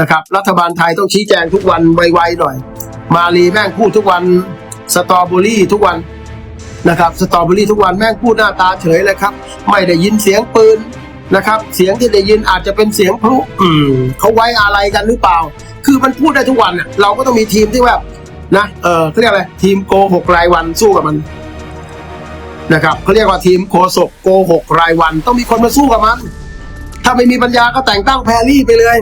นะครับ รัฐบาลไทยต้องชี้แจงทุกวันไวๆหน่อย มาลีแม่งพูดทุกวันสตรอเบอรี่ทุกวันนะครับสตรอเบอรี่ทุกวันแม่งพูดหน้าตาเฉยเลยครับ ไม่ได้ยินเสียงปืนนะครับ เสียงที่ได้ยินอาจจะเป็นเสียงพลุอืมเขาไว้อะไรกันหรือเปล่า คือมันพูดได้ทุกวันเราก็ต้องมีทีมที่แบบนะเออเขาเรียกอะไรทีมโกหกรายวันสู้กับมันนะครับเขาเรียกว่าทีมโคศกโกหกรายวัน ต้องมีคนมาสู้กับมัน ถ้าไม่มีปัญญาก็แต่งตั้งแพรรี่ไปเลย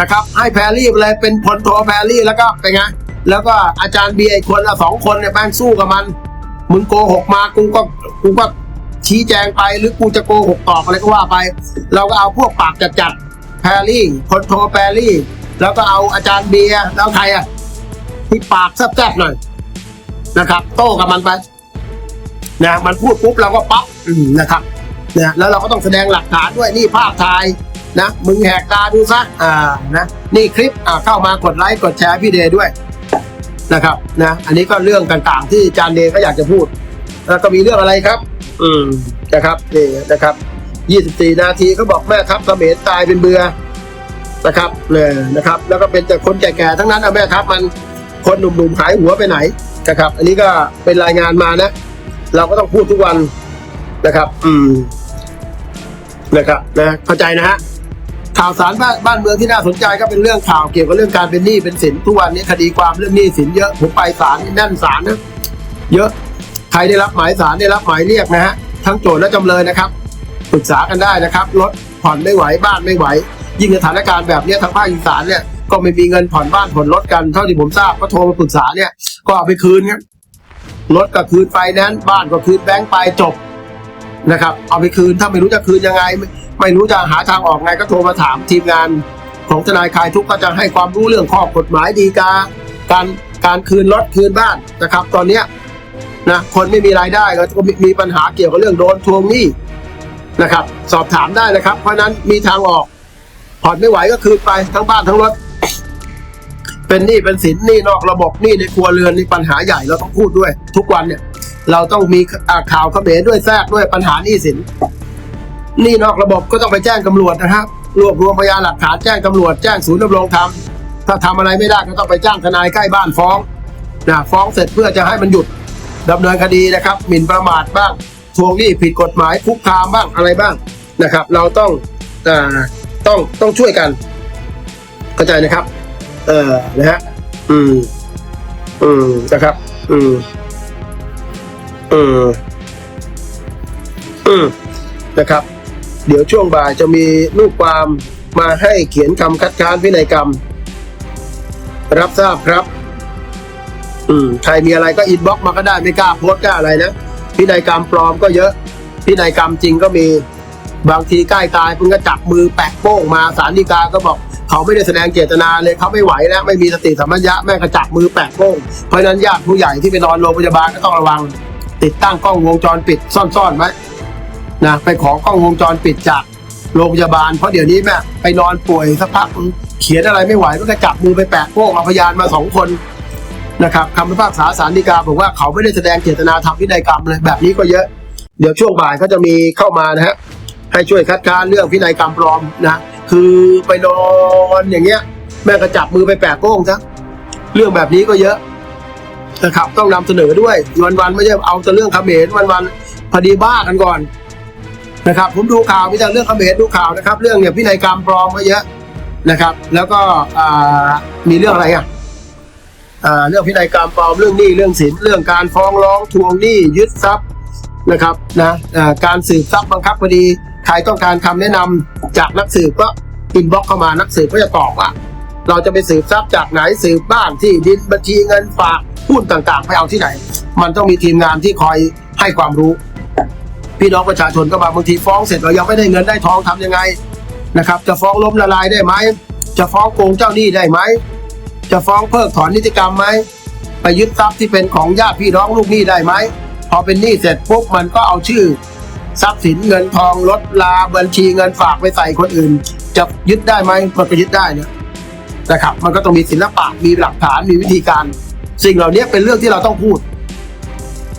นะครับ ให้แพรรี่เลยเป็นพลโทแพรรี่แล้วก็เป็นไงแล้วก็อาจารย์เบียร์อีกคนละสองคนเนี่ยแม่งสู้กับมัน มึงโกหกมากูก็กูก็ชี้แจงไปหรือกูจะโกหกตอบอะไรก็ว่าไป เราก็เอาพวกปากจัดจัดๆแพรรี่พลโทแพรรี่ แล้วก็เอาอาจารย์เบียร์แล้วใครอะที่ปากแซ่บๆหน่อยนะครับ โต้กับมันไปนะมันพูดปุ๊บเราก็ปั๊บนะครับนะแล้วเราก็ต้องแสดงหลักฐานด้วยนี่ภาพถ่าย นะมึงแหกตาดูซะอ่านะนี่คลิปอ่าเข้ามากดไลค์กดแชร์พี่เดย์ด้วยนะครับนะอันนี้ก็เรื่องต่างๆ ที่จานเดย์ก็อยากจะพูด แล้วก็มีเรื่องอะไรครับ อืมนะครับนี่นะครับ 24 นาทีเขาบอกแม่ทัพเขมรตายเป็นเบือนะครับเลยนะครับ แล้วก็เป็นแต่คนแก่ๆทั้งนั้นอะแม่ทัพมันคนหนุ่มๆหายหัวไปไหนนะครับ อันนี้ก็เป็นรายงานมานะ เราก็ต้องพูดทุกวันนะครับ อืมนะครับนะเข้าใจนะฮะ ข่าวสารบ้านบ้านเมืองที่น่าสนใจก็เป็นเรื่องข่าวเกี่ยวกับเรื่องการเป็นหนี้เป็นสินทุกวันนี้คดีความเรื่องหนี้สินเยอะผมไปศาลนี่แน่นศาลนะเยอะใครได้รับหมายศาลได้รับหมายเรียกนะฮะทั้งโจทย์และจำเลยนะครับปรึกษากันได้นะครับลดผ่อนไม่ไหวบ้านไม่ไหว ยิ่งสถานการณ์แบบนี้ทางภาคอีสานเนี่ยก็ไม่มีเงินผ่อนบ้านผ่อนรถกันเท่าที่ผมทราบก็โทรมาปรึกษาเนี่ยก็เอาไปคืนครับรถก็คืนไฟแนนซ์บ้านก็คืนแบงก์ไปจบ นะครับ เอาไปคืนถ้าไม่รู้จะคืนยังไง ไม่รู้จะหาทางออกไงก็โทรมาถามทีมงานของทนายคลายทุกข์ก็จะให้ความรู้เรื่องข้อกฎหมายดีกาการการคืนรถคืนบ้านนะครับ ตอนเนี้ยนะคนไม่มีรายได้ก็มีมีปัญหาเกี่ยวกับเรื่องโดนทวงหนี้นะครับ สอบถามได้นะครับ เพราะฉะนั้นมีทางออกผ่อนไม่ไหวก็คืนไปทั้งบ้านทั้งรถ เป็นหนี้เป็นสินหนี้นอกระบบหนี้ในครัวเรือนนี่ปัญหาใหญ่เราต้องพูดด้วย ทุกวันเนี่ย เราต้องมีข่าวเขมรด้วยแทรกด้วยปัญหาหนี้สินหนี่นอกระบบก็ต้องไปแจ้งตำรวจนะครับ รวบรวมพยานหลักฐานแจ้งตำรวจแจ้งศูนย์ดำรงธรรมถ้าทำอะไรไม่ได้ก็ต้องไปจ้างทนายใกล้บ้านฟ้องนะฟ้องเสร็จเพื่อจะให้มันหยุดดำเนินคดีนะครับ หมิ่นประมาทบ้างทวงหนี้ผิดกฎหมายคุกคามบ้างอะไรบ้างนะครับ เราต้องอต้องต้องช่วยกันเข้าใจนะครับ เออนะฮะอืม อืมนะครับ อืม เอืมอืมนะครับ เดี๋ยวช่วงบ่ายจะมีลูกความมาให้เขียนคำคัดค้านพินัยกรรม รับทราบครับ อืมใครมีอะไรก็อินบ็อกมาก็ได้ไม่กล้าโพสต์กล้าอะไรนะพินัยกรรมปลอมก็เยอะพินัยกรรมจริงก็มีบางทีใกล้ตายเพิ่งก็จับมือแปะโป้งมาสารดีกาก็บอก เขาไม่ได้แสดงเจตนาเลยเขาไม่ไหวแล้วไม่มีสติสัมปชัญญะแม่งก็จับมือแปะโป้งเพราะนั้นญาติผู้ใหญ่ที่ไปนอนโรงพยาบาลก็ต้องระวัง ติดตั้งกล้องวงจรปิดซ่อนๆไว้นะไปขอกล้องวงจรปิดจากโรงพยาบาลเพราะเดี๋ยวนี้แม่ไปนอนป่วยสักพักเขียนอะไรไม่ไหวก็จะจับมือไปแปะโป้งเอาพยานมาสองคนนะครับคำพิพากษาสารดีกาบอกว่าเขาไม่ได้แสดงเจตนาทำพินัยกรรมเลยแบบนี้ก็เยอะ เดี๋ยวช่วงบ่ายเขาจะมีเข้ามานะฮะให้ช่วยคัดค้านเรื่องพินัยกรรมปลอมนะคือไปนอนอย่างเงี้ย แม่ก็จับมือไปแปะโป้งซะเรื่องแบบนี้ก็เยอะ นะครับต้องนำเสนอด้วยวันๆไม่ใช่เอาแต่เรื่องเขมรวันๆพอดีบ้ากันก่อนนะครับผมดูข่าวมีแต่เรื่องเขมรดูข่าวนะครับ เรื่องเนี่ยพินัยกรรมปลอมก็เยอะนะครับ แล้วก็มีเรื่องอะไรอะอ่าเรื่องพินัยกรรมปลอมเรื่องหนี้เรื่องสินเรื่องการฟ้องร้องทวงหนี้ยึดทรัพย์นะครับนะการสืบทรัพย์บังคับคดีใครต้องการคำแนะนำจากนักสืบก็อินบ็อกเข้ามานักสืบก็จะตอบว่า เราจะไปสืบทรัพย์จากไหนสืบบ้านที่ดินบัญชีเงินฝากหุ้นต่างๆ ไปเอาที่ไหน มันต้องมีทีมงานที่คอยให้ความรู้ พี่น้องประชาชนก็มาบางทีฟ้องเสร็จเรายังไม่ได้เงินได้ทองทำยังไงนะครับ จะฟ้องล้มละลายได้ไหมจะฟ้องโกงเจ้าหนี้ได้ไหมจะฟ้องเพิกถอนนิติกรรมไหมไปยึดทรัพย์ที่เป็นของญาติพี่น้องลูกหนี้ได้ไหมพอเป็นหนี้เสร็จปุ๊บมันก็เอาชื่อ ทรัพย์สินเงินทองลดลาบัญชีเงินฝากไปใส่คนอื่น จะยึดได้ไหมมันก็ยึดได้เนี่ย นะครับ มันก็ต้องมีศิลปะมีหลักฐานมีวิธีการ สิ่งเหล่านี้เป็นเรื่องที่เราต้องพูด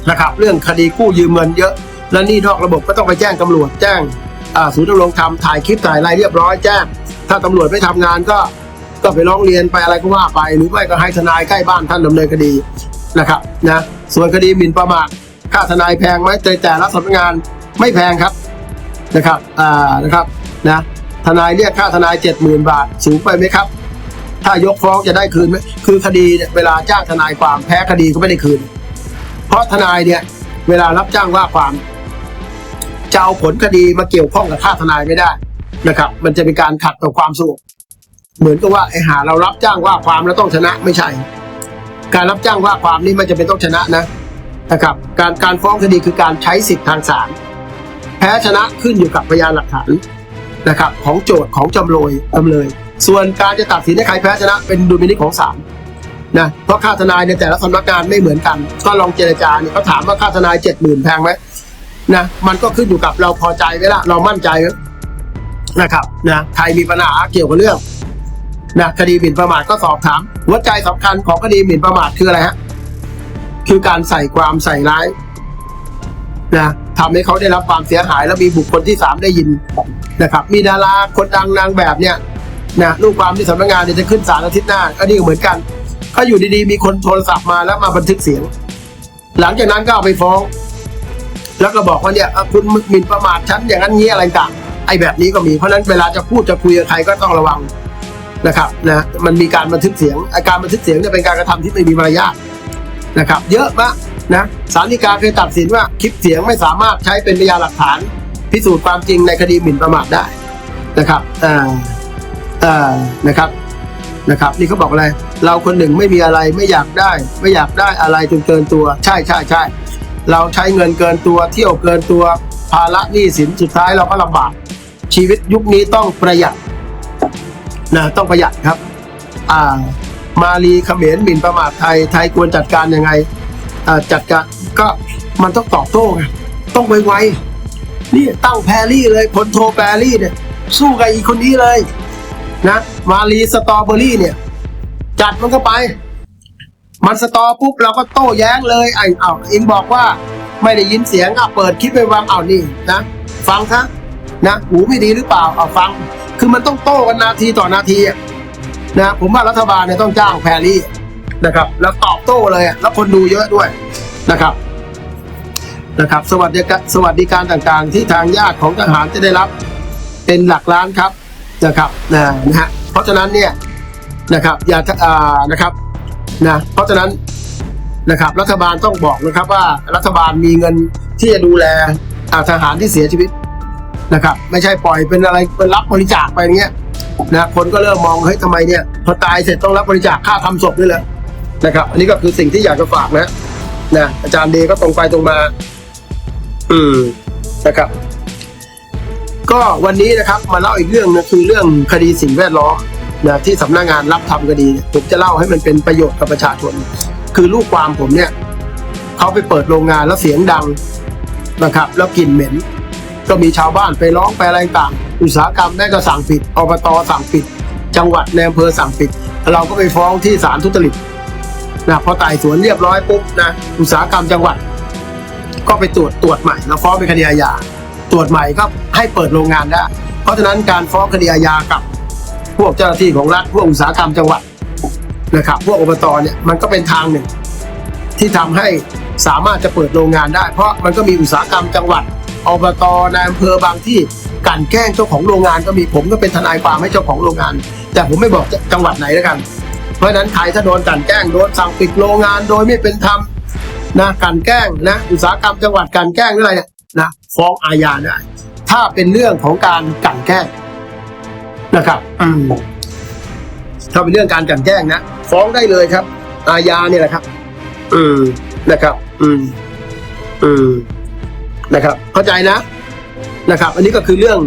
นะครับ เรื่องคดีกู้ยืมเงินเยอะ แล้วนี่นอกระบบก็ต้องไปแจ้งตำรวจแจ้งศูนย์ดำรงธรรมถ่ายคลิปถ่ายอะไรเรียบร้อยแจ้ง ถ้าตำรวจไม่ทำงานก็ก็ไปร้องเรียนไปอะไรก็ว่าไป หรือไม่ก็ให้ทนายใกล้บ้านท่านดำเนินคดีนะครับนะส่วนคดีหมิ่นประมาทค่าทนายแพงไหมแต่แต่ละสำนักงานไม่แพงครับนะครับอ่านะครับนะทนายเรียกค่าทนายเจ็ดหมื่นบาท สูงไปไหมครับ ถ้ายกฟ้องจะได้คืนไหมคือคดีเนี่ยเวลาจ้างทนายความแพ้คดีก็ไม่ได้คืน เพราะทนายเนี่ยเวลารับจ้างว่าความจะเอาผลคดีมาเกี่ยวข้องกับค่าทนายไม่ได้นะครับ มันจะเป็นการขัดต่อความสงบเหมือนกับว่าไอ้หาเรารับจ้างว่าความแล้วต้องชนะไม่ใช่ การรับจ้างว่าความนี่ไม่จำเป็นต้องชนะนะนะครับ การการฟ้องคดีคือการใช้สิทธิทางศาลแพ้ชนะขึ้นอยู่กับพยานหลักฐานนะครับ ของโจทย์ของจำเลยจำเลย ส่วนการจะตัดสินให้ใครแพ้ชนะเป็นดุลพินิจของศาลนะเพราะค่าทนายในแต่ละสำนักงานไม่เหมือนกัน ก็ลองเจรจาเนี่ยเขาถามว่าค่าทนายเจ็ดหมื่นแพงไหมนะมันก็ขึ้นอยู่กับเราพอใจไหมละเรามั่นใจนะครับนะใครมีปัญหาเกี่ยวกับเรื่องนะคดีหมิ่นประมาทก็สอบถาม หัวใจสำคัญของคดีหมิ่นประมาทคืออะไรฮะคือการใส่ความใส่ร้ายนะทำให้เขาได้รับความเสียหาย แล้วมีบุคคลที่สามได้ยินนะครับ มีดาราคนดังนางแบบเนี่ย นะลูกความที่สำนักงานเนี่ยจะขึ้นศาลอาทิตย์หน้าก็นี่ก็เหมือนกันก็อยู่ดีๆ มีคนโทรศัพท์มาแล้วมาบันทึกเสียง หลังจากนั้นก็เอาไปฟ้อง แล้วก็บอกว่าเนี่ยเอ่อคุณหมิ่นประมาทฉันอย่างนั้นงี้อะไรต่างไอ้แบบนี้ก็มีเพราะฉะนั้นเวลาจะพูดจะคุยกับใครก็ต้องระวังนะครับนะมันมีการบันทึกเสียงอาการบันทึกเสียงเนี่ยเป็นการกระทำที่ไม่มีมารยาทนะครับ เยอะมากนะศาลฎีกาเคยตัดสินว่าคลิปเสียงไม่สามารถใช้เป็นพยานหลักฐาน พิสูจน์ความจริงในคดีหมิ่นประมาทได้นะครับอ่า อ่านะครับนะครับ นี่เขาบอกอะไร เราคนหนึ่งไม่มีอะไรไม่อยากได้ ไม่อยากได้อะไรจนเกินตัว ใช่ใช่ใช่เราใช้เงินเกินตัว เที่ยวเกินตัว ภาระหนี้สินสุดท้ายเราก็ลำบาก ชีวิตยุคนี้ต้องประหยัดนะต้องประหยัดครับ อ่า มาลีเขมรหมิ่นประมาทไทยไทยควรจัดการยังไงอ่าจัดการก็มันต้องตอบโต้ไงต้องไวๆนี่ตั้งแพรรี่เลยพลโทแพรรี่เนี่ยสู้กับอีกคนนี้เลย นะมาลีสตรอเบอรี่เนี่ย จัดมันก็ไป มันสตอปุ๊บเราก็โต้แย้งเลยไอ้เอาเองบอกว่าไม่ได้ยินเสียงอะเปิดคลิปไปวางเอานี่นะฟังซะนะหูไม่ดีหรือเปล่าเอาฟัง คือมันต้องโต้กันนาทีต่อนาทีอะนะผมว่ารัฐบาลเนี่ยต้องจ้างแพรรี่นะครับ แล้วตอบโต้เลยแล้วคนดูเยอะด้วยนะครับนะครับ สวัสดิการสวัสดิการต่างๆ ที่ทางญาติของทหารจะได้รับเป็นหลักล้านครับ นะครับนะนะฮะเพราะฉะนั้นเนี่ยนะครับอย่าอ่านะครับนะเพราะฉะนั้นนะครับ รัฐบาลต้องบอกนะครับว่ารัฐบาลมีเงินที่จะดูแลทหารที่เสียชีวิตนะครับ ไม่ใช่ปล่อยเป็นอะไรเป็นรับบริจาคไปเงี้ยนะคนก็เริ่มมองเฮ้ยทำไมเนี่ยพอตายเสร็จต้องรับบริจาคค่าทำศพด้วยเลยนะครับ อันนี้ก็คือสิ่งที่อยากจะฝากนะนะอาจารย์เดก็ตรงไปตรงมา อืมนะครับ ก็วันนี้นะครับมาเล่าอีกเรื่องนึงคือเรื่องคดีสิ่งแวดล้อมนะที่สำนักงานรับทำคดีผมจะเล่าให้มันเป็นประโยชน์กับประชาชน คือลูกความผมเนี่ยเขาไปเปิดโรงงานแล้วเสียงดังนะครับ แล้วกลิ่นเหม็น ก็มีชาวบ้านไปร้องไปอะไรต่างอุตสาหกรรมแม่ก็สั่งปิดอบตสั่งปิด จังหวัดในอำเภอสั่งปิด เราก็ไปฟ้องที่ศาลทุจริตนะพอไต่สวนเรียบร้อยปุ๊บนะอุตสาหกรรมจังหวัด ก็ไปตรวจตรวจใหม่แล้วฟ้องเป็นคดีอาญา ตรวจใหม่ก็ให้เปิดโรงงานได้ เพราะฉะนั้นการฟ้องคดีอาญากับ พวกเจ้าหน้าที่ของรัฐพวกอุตสาหกรรมจังหวัดนะครับพวกอบตเนี่ยมันก็เป็นทางหนึ่ง ที่ทำให้สามารถจะเปิดโรงงานได้ เพราะมันก็มีอุตสาหกรรมจังหวัดอบตในอำเภอบางที่กลันแกล้งเจ้าของโรงงานก็มีผมก็เป็นทนายความให้เจ้าของโรงงาน แต่ผมไม่บอกจังหวัดไหนแล้วกัน เพราะฉะนั้นใครถ้าโดนกันแกล้งโดนสั่งปิดโรงงานโดยไม่เป็นธรรมนะกลันแกล้งนะอุตสาหกรรมจังหวัดกลันแกล้งหรืออะไรเนี่ย นะฟ้องอาญาได้ถ้าเป็นเรื่องของการกลันแกล้งนะครับอืถ้าเป็นเรื่องการกลันแกล้งนะฟ้องได้เลยครับ อาญาเนี่ยแหละครับ อืมนะครับ อืม อืมนะครับ เข้าใจนะนะครับ อันนี้ก็คือเรื่อง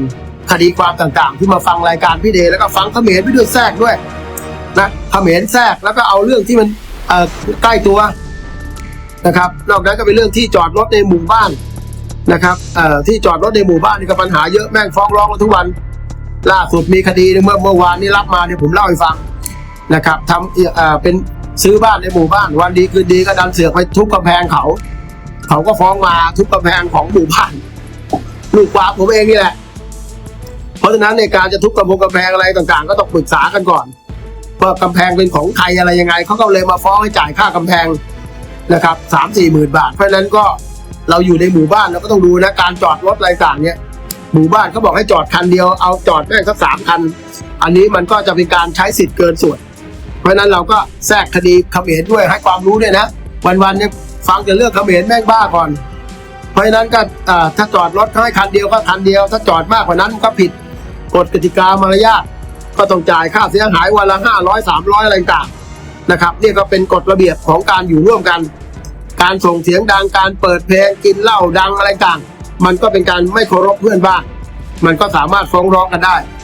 คดีความต่างๆ ที่มาฟังรายการพี่เดแล้วก็ฟังเขมรไปด้วยแทรกด้วยนะเขมรแทรกแล้วก็เอาเรื่องที่มันเอ่อใกล้ตัวนะครับ นอกนั้นก็เป็นเรื่องที่จอดรถในหมู่บ้าน นะครับที่จอดรถในหมู่บ้านนี่ก็ปัญหาเยอะแม่งฟ้องร้องกันทุกวัน ล่าสุดมีคดีเมื่อเมื่อวานนี้รับมาเนี่ยผมเล่าให้ฟังนะครับทำเป็นซื้อบ้านในหมู่บ้าน วันดีคืนดีก็ดันเสือกไปทุบกำแพงเขา เขาก็ฟ้องมาทุบกำแพงของหมู่บ้านลูกกวาผมเองนี่แหละ เพราะฉะนั้นในการจะทุบกำพงกำแพงอะไรต่างๆ ก็ต้องปรึกษากันก่อนว่ากำแพงเป็นของใครอะไรยังไงเขาก็เลยมาฟ้องให้จ่ายค่ากำแพงนะครับสามสี่หมื่นบาทเพราะฉะนั้นก็ เราอยู่ในหมู่บ้านเราก็ต้องดูนะการจอดรถอะไรต่างเนี่ยหมู่บ้านเขาบอกให้จอดคันเดียวเอาจอดแม่งสักสามคัน อันนี้มันก็จะเป็นการใช้สิทธิ์เกินส่วน เพราะนั้นเราก็แทรกคดีเขมรด้วยให้ความรู้ด้วยนะ วันๆเนี่ยฟังแต่เรื่องเขมรแม่งบ้าก่อน เพราะฉะนั้นก็ถ้าจอดรถเขาให้คันเดียวก็คันเดียว ถ้าจอดมากกว่านั้นก็ผิดกฎกติกามารยาทก็ต้องจ่ายค่าเสียหายวันละห้าร้อยสามร้อยอะไรต่างๆนะครับนี่ก็เป็นกฎระเบียบของการอยู่ร่วมกัน การส่งเสียงดังการเปิดเพลงกินเหล้าดังอะไรต่าง มันก็เป็นการไม่เคารพเพื่อนบ้านมันก็สามารถฟ้องร้องกันได้